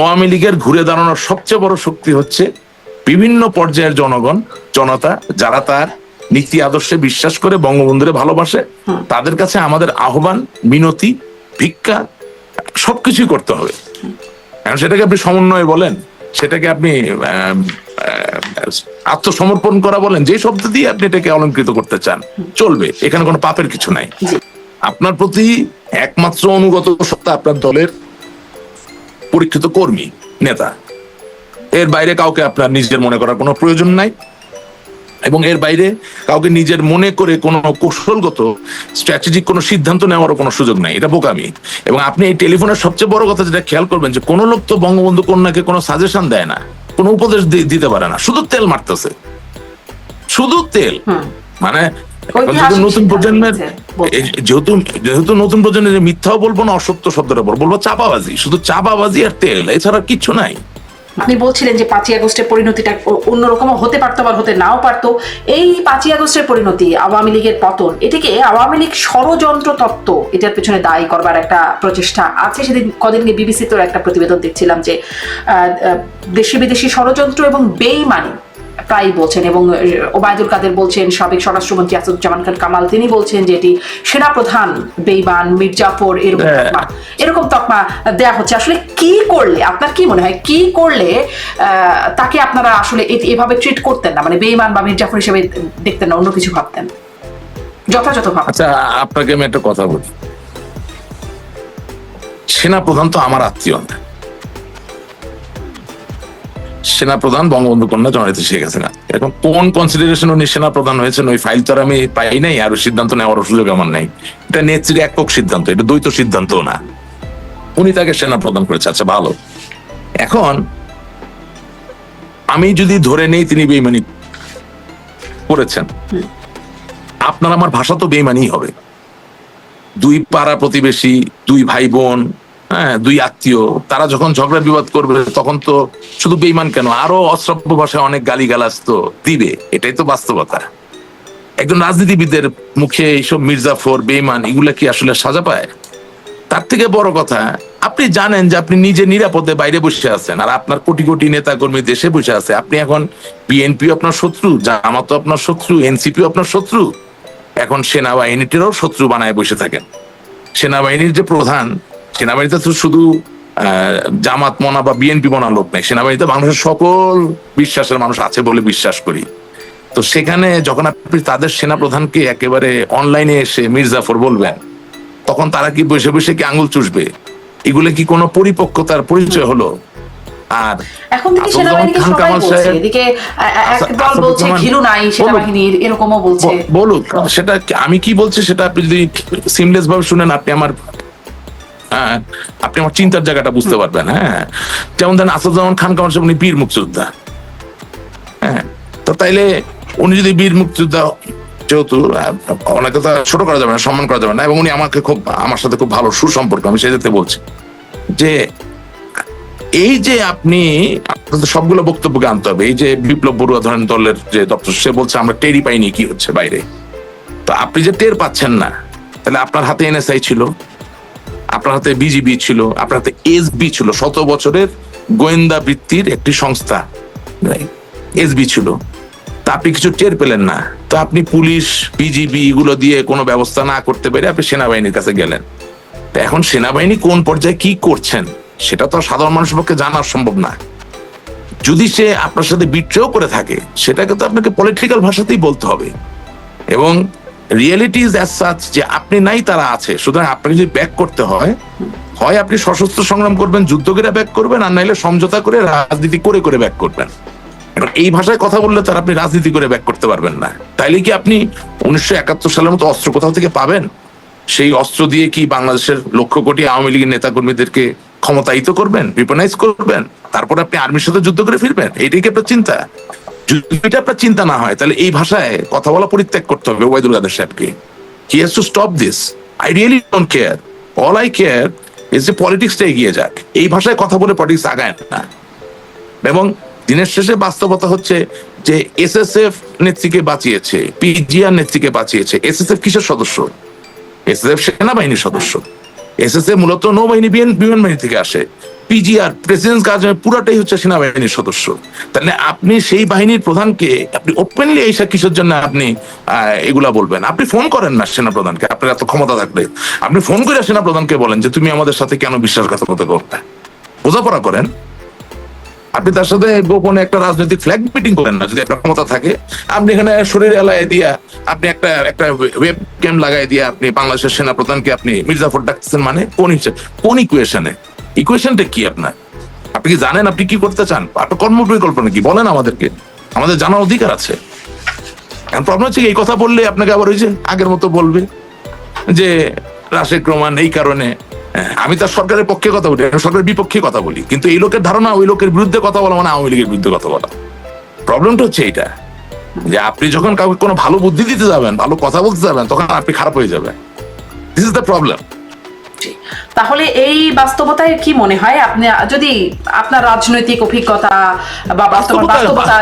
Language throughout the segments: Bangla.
আওয়ামী লীগের ঘুরে দাঁড়ানোর সবচেয়ে বড় শক্তি হচ্ছে বিভিন্ন পর্যায়ের জনগণ জনতা যারা তার নীতি আদর্শে বিশ্বাস করে বঙ্গবন্ধুরে ভালোবাসে তাদের কাছে আমাদের আহ্বান মিনতি ভিক্ষা সবকিছুই করতে হবে। এখন সেটাকে আপনি সমন্বয় বলেন সেটাকে আপনি আত্মসমর্পণ করা বলেন যে শব্দ দিয়ে আপনি এটাকে অলঙ্কৃত করতে চান চলবে এখানে কোনো পাপের কিছু নাই। আপনার প্রতি একমাত্র অনুগত সত্তা আপনার দলের পরীক্ষিত কর্মী নেতা। এর বাইরে কাউকে আপনার নিজের মনে করার কোনো প্রয়োজন নাই এবং এর বাইরে কাউকে নিজের মনে করে কোনো কৌশলগত স্ট্র্যাটেজিক কোনো সিদ্ধান্ত নেওয়ারও কোনো সুযোগ নাই। এটা বোকামি। এবং আপনি এই টেলিফোনের সবচেয়ে বড় কথা যেটা খেয়াল করবেন যে কোনো লোক তো বঙ্গবন্ধু কন্যাকে কোনো সাজেশন দেয় না কোনো উপদেশ দিতে পারে না। শুধু তেল মারতেছে। শুধু তেল। মানে যেহেতু নতুন প্রজন্মের যেহেতু যেহেতু নতুন প্রজন্মের মিথ্যাও বলব না অসত্য শব্দটা বলব বলব চাপাবাজি শুধু চাপাবাজি আর তেল এছাড়া কিচ্ছু নাই। আপনি বলছিলেন যে পাঁচই আগস্টের পরিণতিটা অন্যরকম হতে পারতো আবার হতে নাও পারতো। এই পাঁচই আগস্টের পরিণতি আওয়ামী লীগের পতন এটাকে আওয়ামী লীগ ষড়যন্ত্র তত্ত্ব এটার পেছনে দায়ী করবার একটা প্রচেষ্টা আছে। সেদিন কদিন বিবিসি তোর একটা প্রতিবেদন দেখছিলাম যে দেশি বিদেশি ষড়যন্ত্র এবং বেইমানি প্রায় বলছেন এবং ওবায়দুল কাদের বলছেন সাবেক স্বরাষ্ট্রমন্ত্রী আসাদুজ্জামান খান কামাল তিনি বলছেন যে এটি সেনাপ্রধান বেইমান মির্জাফর এরকম হ্যাঁ। তকমা এরকম তকমা দেয়া হচ্ছে। আসলে কি করলে আপনার কি মনে হয় কি করলে আহ, তাকে আপনারা আসলে এভাবে ট্রিট করতেন না? মানে বেইমান বা মির্জাফর হিসেবে দেখতেন না অন্য কিছু ভাবতেন? যথাযথ ভাব আচ্ছা আপনাকে আমি একটা কথা বলি। সেনা প্রধান তো আমার আত্মীয় না। সেনা প্রধান বঙ্গবন্ধু কন্যা জননেত্রী শেখ হাসিনা। এখন কোন কনসিডারেশন উনি সেনা প্রধান হয়েছেন, ওই ফাইল তো আমি পাই নাই আর সিদ্ধান্ত নেওয়ার সুযোগ আমার নাই। এটা নেত্রীর একক সিদ্ধান্ত, এটা দ্বৈত সিদ্ধান্ত না। উনি তাকে সেনা প্রদান করেছে আচ্ছা ভালো। এখন আমি যদি ধরে নেই তিনি বেইমানি করেছেন, আপনার আমার ভাষা তো বেইমানি হবে। দুই পাড়া প্রতিবেশী, দুই ভাই বোন হ্যাঁ দুই আত্মীয়। তারা যখন ঝগড়া বিবাদ করবে, তখন তো শুধু বেইমান কেন? আরও অশ্রাব্য ভাষায় অনেক গালি গালাজ তো দিবে। এটাই তো বাস্তবতা। একজন রাজনীতিবিদের মুখে এইসব মির্জাফর বেইমান এগুলা কি আসলে সাজা পায়? তার থেকে বড় কথা, আপনি জানেন যে আপনি নিজে নিরাপদে বাইরে বসে আছেন, আর আপনার কোটি কোটি নেতা কর্মী দেশে বসে আছে। আপনি এখন বিএনপি আপনার শত্রু জামাতও আপনার শত্রু, এনসিপি আপনার শত্রু। এখন সেনাবাহিনীটিরও শত্রু বানায় বসে থাকেন। সেনাবাহিনীর যে প্রধান সেনাবাহিনীতে তো শুধু জামাত মনা বা বিএনপি মনা লোক নেই। সেনাবাহিনীতে বাংলাদেশের সকল বিশ্বাসের মানুষ আছে বলে বিশ্বাস করি। তো সেখানে যখন আপনি তাদের সেনা প্রধানকে একেবারে অনলাইনে এসে মির্জাফর বলবেন তখন তারা কি বসে বসে কি আঙুল চুষবে? এগুলো কি কোনো পরিপক্কতার পরিচয় হলো? আর এখন থেকে সেনাবাহিনীকে সবাই বলছে। এদিকে আ- আ- এক আসাদ- দল বলছে ঘিলু নাই। সেনাবাহিনীর এরকমও বলছে। বলুক সেটা আমি কি বলছি সেটা আপনি যদি সিমলেস ভাবে শুনেন আপনি আমার হ্যাঁ, আপনি আমার চিন্তার জায়গাটা বুঝতে পারবেন হ্যাঁ। যেমন ধরেন আসাদুজ্জামান খান কামাল সাহেব উনি বীর মুক্তিযোদ্ধা। হ্যাঁ তো তাইলে উনি যদি বীর মুক্তিযোদ্ধা যেহেতু ওনাকে তো ছোট করা যাবে না সম্মান করা যাবে না এবং উনি আমাকে খুব আমার সাথে খুব ভালো সুসম্পর্ক আমি সেই যেতে বলছি। যে এই যে আপনি সবগুলো বক্তব্যকে আনতে হবে এই যে বিপ্লব বড়ুয়া ধরেন দলের যে দপ্তর সে বলছে আমরা টেরই পাইনি কি হচ্ছে বাইরে। তো আপনি যে টের পাচ্ছেন না তাহলে আপনার হাতে এনএসআই ছিল। আপনার হাতে বিজিবি ছিল, আপনার হাতে এসবি ছিল, শত বছরের গোয়েন্দা বৃত্তির একটি সংস্থা। এসবি ছিল। তা আপনি কিছু টের পেলেন না। তো আপনি পুলিশ বিজিবি এগুলো দিয়ে কোনো ব্যবস্থা না করতে পেরে আপনি সেনাবাহিনীর কাছে গেলেন। তা এখন সেনাবাহিনী কোন পর্যায়ে কি করছেন, সেটা তো সাধারণ মানুষের পক্ষে জানা সম্ভব না। যদি সে আপনার সাথে বিট্রেও করে থাকে, সেটাকে তো আপনাকে পলিটিক্যাল ভাষাতেই বলতে হবে। এবং রিয়েলিটি ইজ অ্যাজ সাচ যে আপনি নাই, তারা আছে। সুতরাং আপনাকে যদি ব্যাক করতে হয় হয় আপনি সশস্ত্র সংগ্রাম করবেন যুদ্ধ করে ব্যাক করবেন, আর নাইলে সমঝোতা করে রাজনীতি করে করে ব্যাক করবেন। এখন এই ভাষায় কথা বললে তার আপনি রাজনীতি করে ব্যাক করতে পারবেন না। তাইলে কি আপনি উনিশশো একাত্তর সালের মতো অস্ত্র কোথাও থেকে পাবেন? সেই অস্ত্র দিয়ে কি বাংলাদেশের লক্ষ কোটি আওয়ামী লীগের নেতাকর্মীদেরকে ক্ষমতায়িত করবেন রিপনাইজ করবেন? তারপর আপনি আর্মির সাথে যুদ্ধ করে ফিরবেন? এইটাই কি আপনার চিন্তা? যদি আপনার চিন্তা না হয়, তাহলে এই ভাষায় কথা বলা পরিত্যাগ করতে হবে ওবায়দুল কাদের সাহেবকে। He has to stop this I really don't care all I care is যে পলিটিক্সটা এগিয়ে যাক। এই ভাষায় কথা বলে পলিটিক্স আগায় না। এবং দিনের শেষে বাস্তবতা হচ্ছে যে এস এস এফ নেত্রীকে বাঁচিয়েছে পিজিআর নেত্রীকে বাঁচিয়েছে। এস এস এফ কিসের সদস্য? এস এস এফ সেনাবাহিনীর সদস্য। এসএসএফ মূলত নৌবাহিনী, বিমান বাহিনী থেকে আসে। পিজিআর প্রেসিডেন্ট কাজ পুরাটাই হচ্ছে সেনাবাহিনীর সদস্য। তাহলে আপনি সেই বাহিনীর প্রধানকে, আপনি ওপেনলি এইসব কিসের জন্য আপনি এগুলা বলবেন। আপনি ফোন করেন না সেনা প্রধানকে আপনার এত ক্ষমতা থাকলে। আপনি ফোন করে সেনা প্রধানকে বলেন যে, তুমি আমাদের সাথে কেন বিশ্বাসঘাতকতা করবে বোঝাপড়া করেন। আপনি তার সাথে গোপনে একটা রাজনৈতিক ফ্ল্যাগ মিটিং করেন না, যদি একটা ক্ষমতা থাকে। আপনি এখানে শরীর এলায় দিয়া, আপনি একটা একটা ওয়েব ক্যাম লাগাই দিয়ে আপনি বাংলাদেশের সেনা প্রধানকে আপনি মির্জাফর ডাকতেছেন মানে কোন কোন ইকুয়েশনে ইকুয়েশনটা কি আপনার? আপনি কি জানেন আপনি কি করতে চান? আপনার কর্ম পরিকল্পনা কি? বলেন আমাদেরকে। আমাদের জানার অধিকার আছে। এখন প্রবলেম হচ্ছে এই কথা বললে আপনাকে আবার ওই যে আগের মতো বলবে যে রাশেক রোমান এই কারণে হ্যাঁ, আমি তার সরকারের পক্ষে কথা বলি সরকারের বিপক্ষে কথা বলি। কিন্তু এই লোকের ধারণা ওই লোকের বিরুদ্ধে কথা বলা মানে আওয়ামী লীগের বিরুদ্ধে কথা বলা। প্রবলেমটা হচ্ছে এইটা যে আপনি যখন কাউকে কোনো ভালো বুদ্ধি দিতে যাবেন ভালো কথা বলতে যাবেন তখন আপনি খারাপ হয়ে যাবেন। দিস ইজ দ্য প্রবলেম জি। তাহলে এই বাস্তবতায় কি মনে হয়? আপনি যদি আপনার রাজনৈতিক অভিজ্ঞতা বা বাস্তবতা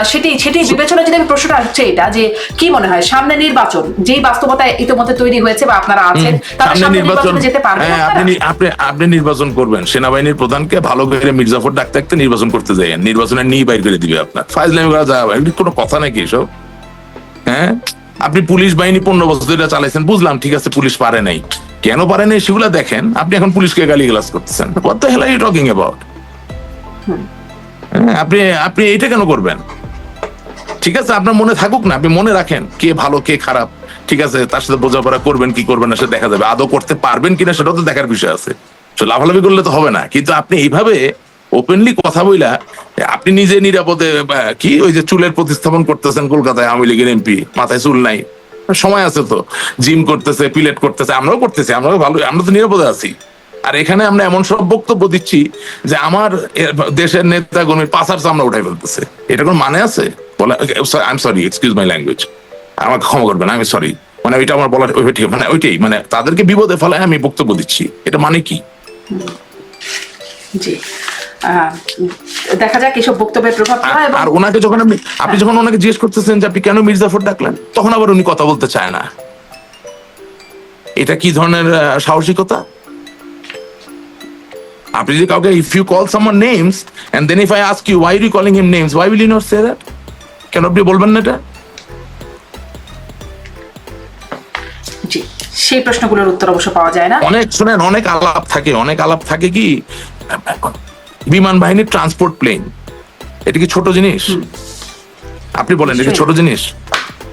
সেটি সেটি বিবেচনা যদি আমি প্রশ্নটা হচ্ছে এটা যে কি মনে হয়? সামনে নির্বাচন যেই বাস্তবতায় ইতিমধ্যে তৈরি হয়েছে বা আপনারা আছেন সামনে নির্বাচন যেতে পারবেন হ্যাঁ, আপনি আপনি আপনি নির্বাচন করবেন। সেনাবাহিনীর প্রধানকে ভালো করে মির্জাফর ডাকতে ডাকতে নির্বাচন করতে যাই নির্বাচনে নিয়ে বাইর করে দিবে আপনার। ফাইজলামি করা যাবে কোনো কথা নাকি এসব? হ্যাঁ? আপনি পুলিশ বাহিনী পনেরো বছর ধরে চালাইছেন বুঝলাম ঠিক আছে পুলিশ পারে নাই। কেন পারে নাই সেগুলো দেখেন? আপনি এখন পুলিশকে গালি করতেছেন। কত হেলা ইউ টকিং অ্যাবাউট আপনি আপনি এইটা কেন করবেন? ঠিক আছে আপনার মনে থাকুক না আপনি মনে রাখেন কে ভালো কে খারাপ। ঠিক আছে তার সাথে বোঝাপড়া করবেন কি করবেন না সেটা দেখা যাবে। আদৌ করতে পারবেন কিনা সেটাও তো দেখার বিষয় আছে। তো লাভালাভি করলে তো হবে না। কিন্তু আপনি এইভাবে ওপেনলি কথা বইলা আপনি নিজে নিরাপদে কি ওই যে চুলের প্রতিস্থাপন করতেছেন কলকাতায় আওয়ামী লীগের এমপি মাথায় চুল নাই। সময় আছে তো। জিম করতেছে পিলেট করতেছে, আমরাও করতেছি, আমরাও ভালো আমরা তো নিরাপদে আছি। আর এখানে আমরা এমন সব বক্তব্য দিচ্ছি যে আমার দেশের নেতা কর্মীর পাশার চামড়া উঠাই ফেলতেছে। এটা কোনো মানে আছে? বলা I am sorry excuse my language আমাকে ক্ষমা করবেন, আমি সরি মানে ওইটা আমার ওই ঠিক মানে ওইটাই মানে তাদেরকে বিপদে ফেলায় আমি বক্তব্য দিচ্ছি। এটা মানে কি? জি। দেখা যাক এসব বক্তব্যের প্রভাব আর- ওনাকে যখন আপনি আপনি যখন ওনাকে জিজ্ঞেস করতেছেন যে আপনি কেন মির্জাফর ডাকলেন তখন আবার উনি কথা বলতে চায় না। এটা কি ধরনের সাহসিকতা? আপনি যদি কাউকে if you call someone names and then if I ask you why you calling him names why will you not say that কেন আপনি বলবেন না এটা? জি সেই প্রশ্নগুলোর উত্তর অবশ্য পাওয়া যায় না। অনেক শুনেন অনেক আলাপ থাকে অনেক আলাপ থাকে কি? বিমান বাহিনীর ট্রান্সপোর্ট প্লেন এটা কি ছোট জিনিস? আপনি বলেন এটা কি ছোট জিনিস?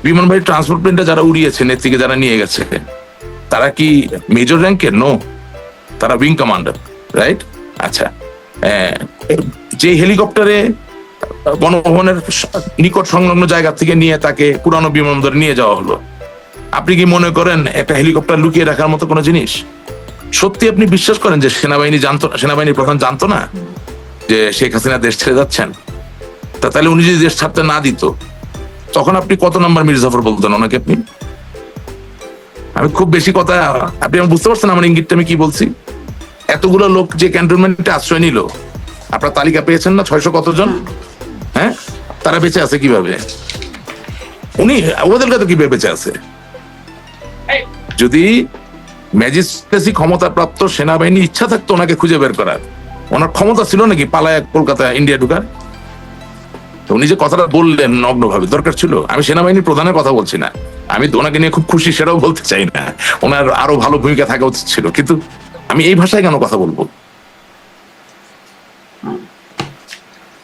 বিমান বাহিনীর ট্রান্সপোর্ট প্লেনটা যারা উড়িয়েছে নেত্রীকে যারা নিয়ে গেছে তারা কি মেজর র্যাঙ্কের নো তারা উইং কমান্ডার রাইট আচ্ছা। আহ, যে হেলিকপ্টারে বনভবনের নিকট সংলগ্ন জায়গা থেকে নিয়ে তাকে পুরানো বিমানবন্দরে নিয়ে যাওয়া হলো। আপনি কি মনে করেন একটা হেলিকপ্টার লুকিয়ে রাখার মতো কোনো জিনিস? সত্যি আপনি বিশ্বাস করেন যে সেনাবাহিনী জানতো সেনাবাহিনীর প্রধান জানতো না? যে শেখ হাসিনা দেশ ছেড়ে যাচ্ছেন, তা তাহলে উনি যদি দেশ ছাড়তে না দিত, তখন আপনি কত নাম্বার মির্জাফর বলতেন ওনাকে আপনি? আমি খুব বেশি কথা, আপনি আমার বুঝতে পারছেন আমার ইঙ্গিতটা আমি কি বলছি? এতগুলো লোক যে ক্যান্টনমেন্টে আশ্রয় নিল, আপনার তালিকা পেয়েছেন না ছয়শো কতজন? হ্যাঁ? তারা বেঁচে আছে কীভাবে? উনি ওদের কাছে কীভাবে বেঁচে আছে? যদি ম্যাজিস্ট্রেসি ক্ষমতা প্রাপ্ত সেনাবাহিনী ইচ্ছা থাকতো ওনাকে খুঁজে বের করার ওনার ক্ষমতা ছিল নাকি পালায় কলকাতা ইন্ডিয়া ঢুকার? তো উনি যে কথাটা বললেন নগ্নভাবে, দরকার ছিল? আমি সেনাবাহিনীর প্রধানের কথা বলছি না। আমি তো ওনাকে নিয়ে খুব খুশি, সেটাও বলতে চাই না। ওনার আরও ভালো ভূমিকা থাকা উচিত ছিল। কিন্তু আমি এই ভাষায় কেন কথা বলব?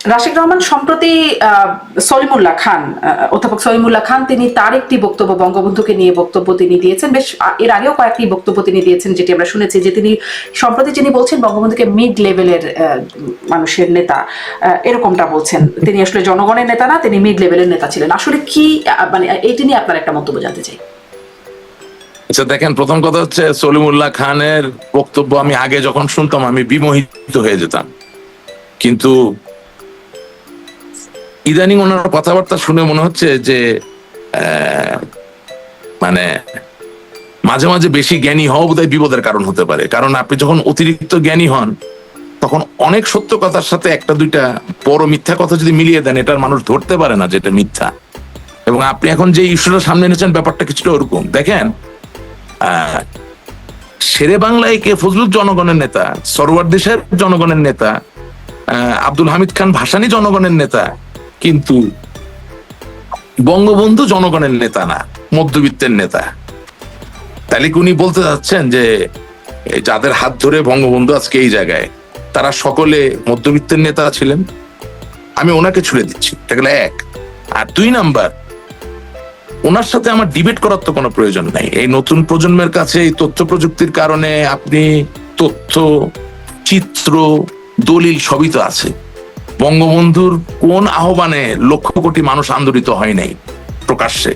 রাশিক রহমান সম্প্রতি সলিমুল্লাহ খান অধ্যাপক সলিমুল্লাহ খান, তিনি তার একটি বক্তব্য বঙ্গবন্ধুকে নিয়ে বক্তব্য তিনি দিয়েছেন। বেশ এর আগেও কয়েকটি বক্তব্য তিনি দিয়েছেন, যেটি আমরা শুনেছি যে তিনি সম্প্রতি যিনি বলছেন বঙ্গবন্ধুকে মিড লেভেলের মানুষের নেতা এরকমটা বলছেন। তিনি আসলে জনগণের নেতা না, তিনি মিড লেভেলের নেতা ছিলেন। আসলে কি মানে এইটি নিয়ে আপনার একটা মন্তব্য জানতে চাই। আচ্ছা দেখেন, প্রথম কথা হচ্ছে সলিমুল্লাহ খানের বক্তব্য আমি আগে যখন শুনতাম, আমি বিমোহিত হয়ে যেতাম। কিন্তু ইদানিং ওনার কথাবার্তা শুনে মনে হচ্ছে যে মানে মাঝে মাঝে বেশি জ্ঞানী হওয়া বোধহয় বিপদের কারণ হতে পারে। কারণ আপনি যখন অতিরিক্ত জ্ঞানী হন, তখন অনেক সত্য কথার সাথে একটা দুইটা বড় মিথ্যা কথা যদি মিলিয়ে দেন, এটার মানুষ ধরতে পারে না যেটা মিথ্যা। এবং আপনি এখন যে ইস্যুটা সামনে এনেছেন, ব্যাপারটা কিছুটা ওরকম। দেখেন শেরে বাংলায় কে? ফজলুল জনগণের নেতা সরোয়ার দেশের জনগণের নেতা আব্দুল হামিদ খান ভাসানী জনগণের নেতা কিন্তু বঙ্গবন্ধু জনগণের নেতা না, মধ্যবিত্তের নেতা। তাহলে উনি বলতে চাচ্ছেন যে যাদের হাত ধরে বঙ্গবন্ধু আজকে এই জায়গায়, তারা সকলে মধ্যবিত্তের নেতা ছিলেন? আমি ওনাকে ছুড়ে দিচ্ছি। এটা এক। আর দুই নাম্বার, ওনার সাথে আমার ডিবেট করার তো কোনো প্রয়োজন নাই। এই নতুন প্রজন্মের কাছে এই তথ্য প্রযুক্তির কারণে আপনি তথ্য, চিত্র, দলিল সবই তো আছে। বঙ্গবন্ধুর কোন আহ্বানে লক্ষ কোটি মানুষ আন্দোলিত হয় নাই? প্রকাশ্যে।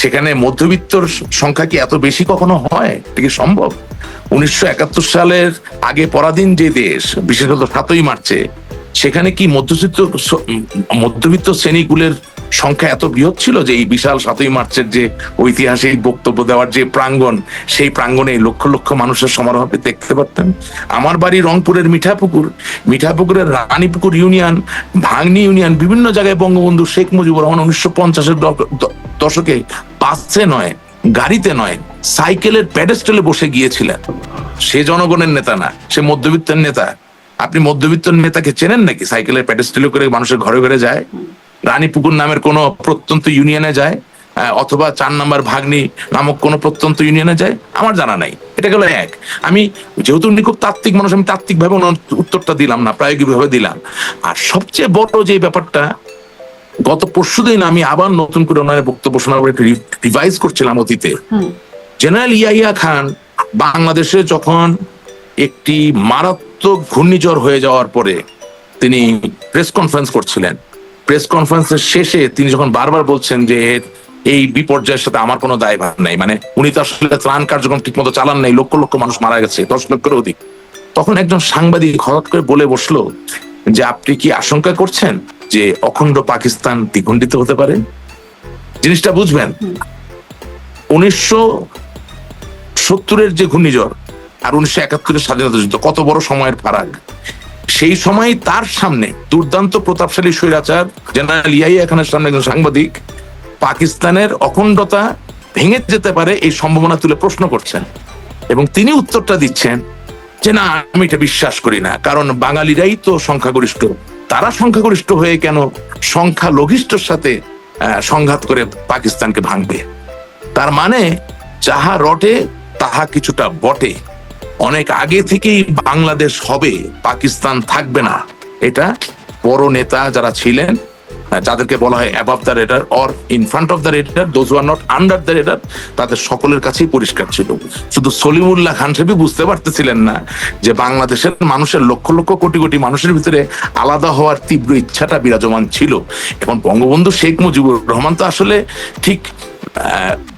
সেখানে মধ্যবিত্তর সংখ্যা কি এত বেশি কখনো হয়? এটা কি সম্ভব? উনিশশো একাত্তর সালের আগে পরাধীন যে দেশ, বিশেষত সাতই মার্চে, সেখানে কি মধ্যবিত্ত মধ্যবিত্ত শ্রেণীগুলোর সংখ্যা এত বৃহৎ ছিল যে এই বিশাল সাতই মার্চের যে ঐতিহাসিক বক্তব্য দেওয়ার যে প্রাঙ্গণ, সেই প্রাঙ্গণে লক্ষ লক্ষ মানুষের সমারোহ দেখতে পারতেন। আমার বাড়ি রংপুরের মিঠাপুকুর। মিঠাপুকুরের রানীপুকুর ইউনিয়ন, ভাঙনি ইউনিয়ন, বিভিন্ন জায়গায় বঙ্গবন্ধু শেখ মুজিবুর রহমান উনিশশো পঞ্চাশের দশকে বাসে নয়, গাড়িতে নয়, সাইকেলের প্যাডেস্টেলে বসে গিয়েছিলেন। সে জনগণের নেতা না, সে মধ্যবিত্তের নেতা। আপনি মধ্যবিত্ত নেতাকে চেনেন নাকি? সাইকেলের প্যাডেস্টেলে করে মানুষের ঘরে ঘরে যায়? রানীপুকুর নামের কোনো প্রত্যন্ত ইউনিয়নে যায় অথবা চার নাম্বার ভাগ্নি নামক কোনো প্রত্যন্ত ইউনিয়নে যায় আমার জানা নাই। এটা গেল এক। আমি যেহেতু উনি খুব তাত্ত্বিক মানুষ আমি তাত্ত্বিক ভাবে ওনার উত্তরটা দিলাম না প্রায়োগিক ভাবে দিলাম। আর সবচেয়ে বড় যে ব্যাপারটা গত পরশুদিন আমি আবার নতুন করে ওনার বক্তব্য শোনার পরে রিভাইজ করছিলাম অতীতে। জেনারেল ইয়াহিয়া খান বাংলাদেশে যখন একটি মারাত্মক ঘূর্ণিঝড় হয়ে যাওয়ার পরে তিনি প্রেস কনফারেন্স করছিলেন। প্রেস কনফারেন্সের শেষে তিনি যখন বারবার বলছেন যে এই বিপর্যয়ের সাথে আমার কোনো দায়ভার নাই মানে উনি তো আসলে ত্রাণ কার্যক্রম ঠিক মতো চালান নাই, লক্ষ লক্ষ মানুষ মারা গেছে, দশ লক্ষের অধিক। তখন একজন সাংবাদিক হঠাৎ করে বলে বসল যে, আপনি কি আশঙ্কা করছেন যে অখণ্ড পাকিস্তান দ্বিখণ্ডিত হতে পারে? জিনিসটা বুঝবেন, উনিশশো সত্তরের যে ঘূর্ণিঝড় আর উনিশশো একাত্তরের স্বাধীনতা যুদ্ধ, কত বড় সময়ের ফারাক। সেই সময় তার সামনে দুর্দান্ত প্রতাপশালী স্বৈরাচার, জেনারেল ইয়াহিয়া খানের সামনে একজন সাংবাদিক, পাকিস্তানের অখণ্ডতা ভেঙে যেতে পারে এই সম্ভাবনা তুলে প্রশ্ন করছেন। এবং তিনি উত্তরটা দিচ্ছেন যে, না, আমি এটা বিশ্বাস করি না। কারণ বাঙালিরাই তো সংখ্যাগরিষ্ঠ। তারা সংখ্যাগরিষ্ঠ হয়ে কেন সংখ্যা লঘিষ্ঠর সাথে সংঘাত করে পাকিস্তানকে ভাঙবে? তার মানে যাহা রটে, তাহা কিছুটা বটে। অনেক আগে থেকেই বাংলাদেশ হবে, পাকিস্তান থাকবে না। এটা বড় নেতা যারা ছিলেন যাদেরকে বলা হয় above the radar or in front of the radar those are not under the radar তাদের সকলের কাছেই পরিষ্কার ছিল। শুধু সলিমুল্লাহ খান সাহেবই বুঝতে পারতেছিলেন না যে বাংলাদেশের মানুষের লক্ষ লক্ষ কোটি কোটি মানুষের ভিতরে আলাদা হওয়ার তীব্র ইচ্ছাটা বিরাজমান ছিল। এবং বঙ্গবন্ধু শেখ মুজিবুর রহমান তো আসলে ঠিক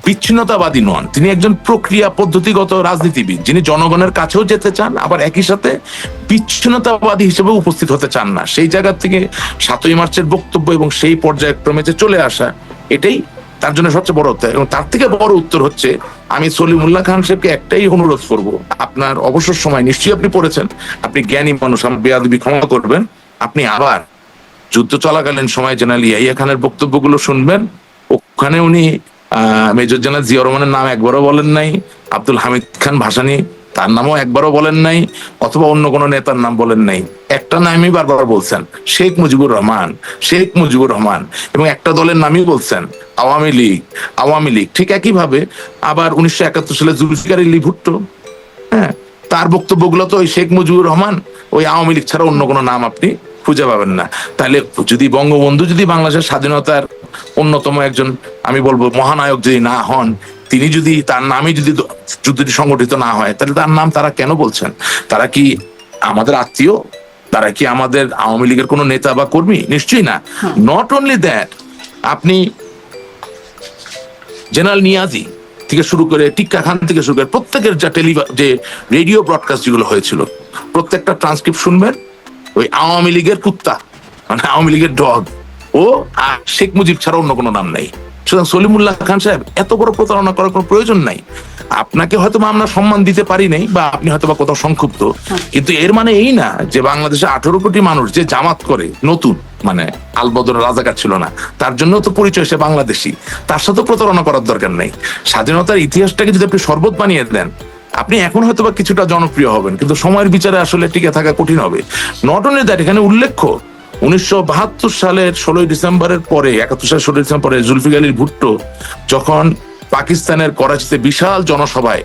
বিচ্ছিন্নতাবাদী নন। তিনি একজন প্রক্রিয়া পদ্ধতিগত রাজনীতিবিদ, যিনি জনগণের কাছেও যেতে চান, আবার একই সাথে বিচ্ছিন্নতাবাদী হিসেবে উপস্থিত হতে চান না। সেই জায়গা থেকে সাতই মার্চের বক্তব্য এবং সেই পর্যায়ক্রমে যে চলে আসা, এটাই তার জন্য সবচেয়ে বড় উত্তর। এবং তার থেকে বড় উত্তর হচ্ছে, আমি সলিমুল্লাহ খান সাহেবকে একটাই অনুরোধ করব, আপনার অবসর সময় নিশ্চয়ই আপনি পড়েছেন, আপনি জ্ঞানী মানুষ, আমার বেয়াদবি ক্ষমা করবেন, আপনি আবার যুদ্ধ চলাকালীন সময় জেনারেল ইয়াহিয়া খানের বক্তব্যগুলো শুনবেন, ওখানে উনি মেজর জেনারেল জিয়া রহমানের নাম একবারও বলেন নাই, আব্দুল হামিদ খান ভাসানী তার নামও একবারও বলেন নাই, অথবা অন্য কোনো নেতার নাম বলেন নাই। একটা নামই বারবার বলছেন, শেখ মুজিবুর রহমান, শেখ মুজিবুর রহমান, এবং একটা দলের নামই বলছেন, আওয়ামী লীগ আওয়ামী লীগ। ঠিক একইভাবে আবার উনিশশো একাত্তর সালে জুলফিকার আলী ভুট্টো হ্যাঁ তার বক্তব্যগুলো তো ওই শেখ মুজিবুর রহমান, ওই আওয়ামী লীগ ছাড়া অন্য কোনো নাম আপনি খুঁজে পাবেন না। তাহলে যদি বঙ্গবন্ধু যদি বাংলাদেশের স্বাধীনতার অন্যতম একজন আমি বলব মহানায়ক যদি না হন তিনি যদি তার নামই যদি যুদ্ধটি সংগঠিত না হয় তাহলে তার নাম তারা কেন বলছেন? তারা কি আমাদের আত্মীয়? তারা কি আমাদের আওয়ামী লীগের কোনো নেতা বা কর্মী? নিশ্চয়ই না। নট অনলি দ্যাট আপনি জেনারেল নিয়াজি থেকে শুরু করে টিক্কা খান থেকে শুরু করে প্রত্যেকের যা টেলিভা যে রেডিও ব্রডকাস্ট যেগুলো হয়েছিল প্রত্যেকটা ট্রান্সক্রিপ্ট শুনবেন ওই আওয়ামী লীগের কুত্তা মানে আওয়ামী লীগের ডগ ও আর শেখ মুজিব ছাড়া অন্য কোনো নাম নাই। সুতরাং সলিমুল্লাহ খান সাহেব, এত বড় প্রতারণা করার কোনো প্রয়োজন নাই। আপনাকে হয়তো আমরা সম্মান দিতে পারি নাই, বা আপনি হয়তো বা কোথাও সংক্ষুব্ধ। কিন্তু এর মানে এই না যে বাংলাদেশে আঠারো কোটি মানুষ যে জামাত করে, নতুন মানে আলবদর রাজাকার ছিল না, তার জন্য তো পরিচয় সে বাংলাদেশি। তার সাথে প্রতারণা করার দরকার নেই। স্বাধীনতার ইতিহাসটাকে যদি আপনি শরবত বানিয়ে দেন আপনি এখন হয়তো বা কিছুটা জনপ্রিয় হবেন, কিন্তু সময়ের বিচারে আসলে টিকে থাকা কঠিন হবে। নট অনলি দ্যাট এখানে উল্লেখ্য, উনিশশো বাহাত্তর সালের ষোলোই ডিসেম্বরের পরে, একাত্তর সালের ষোলোই ডিসেম্বর পরে জুলফিকার আলী ভুট্টো, যখন পাকিস্তানের করাচিতে বিশাল জনসভায়,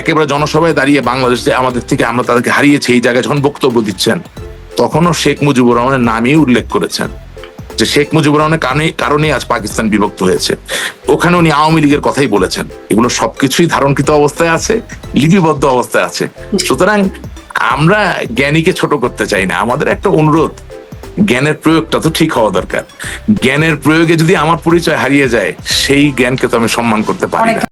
একেবারে জনসভায় দাঁড়িয়ে বাংলাদেশে আমাদের থেকে আমরা তাদেরকে হারিয়েছি, এই জায়গায় যখন বক্তব্য দিচ্ছেন, তখনও শেখ মুজিবুর রহমানের নামই উল্লেখ করেছেন। যে শেখ মুজিবুর রহমানের কারণে কারণে আজ পাকিস্তান বিভক্ত হয়েছে। ওখানে উনি আওয়ামী লীগের কথাই বলেছেন। এগুলো সবকিছুই ধারণকৃত অবস্থায় আছে লিপিবদ্ধ অবস্থায় আছে। সুতরাং আমরা জ্ঞানীকে ছোট করতে চাই না। আমাদের একটা অনুরোধ জ্ঞানের প্রয়োগটা তো ঠিক হওয়া দরকার। জ্ঞানের প্রয়োগে যদি আমার পরিচয় হারিয়ে যায় সেই জ্ঞানকে তো আমি সম্মান করতে পারি না।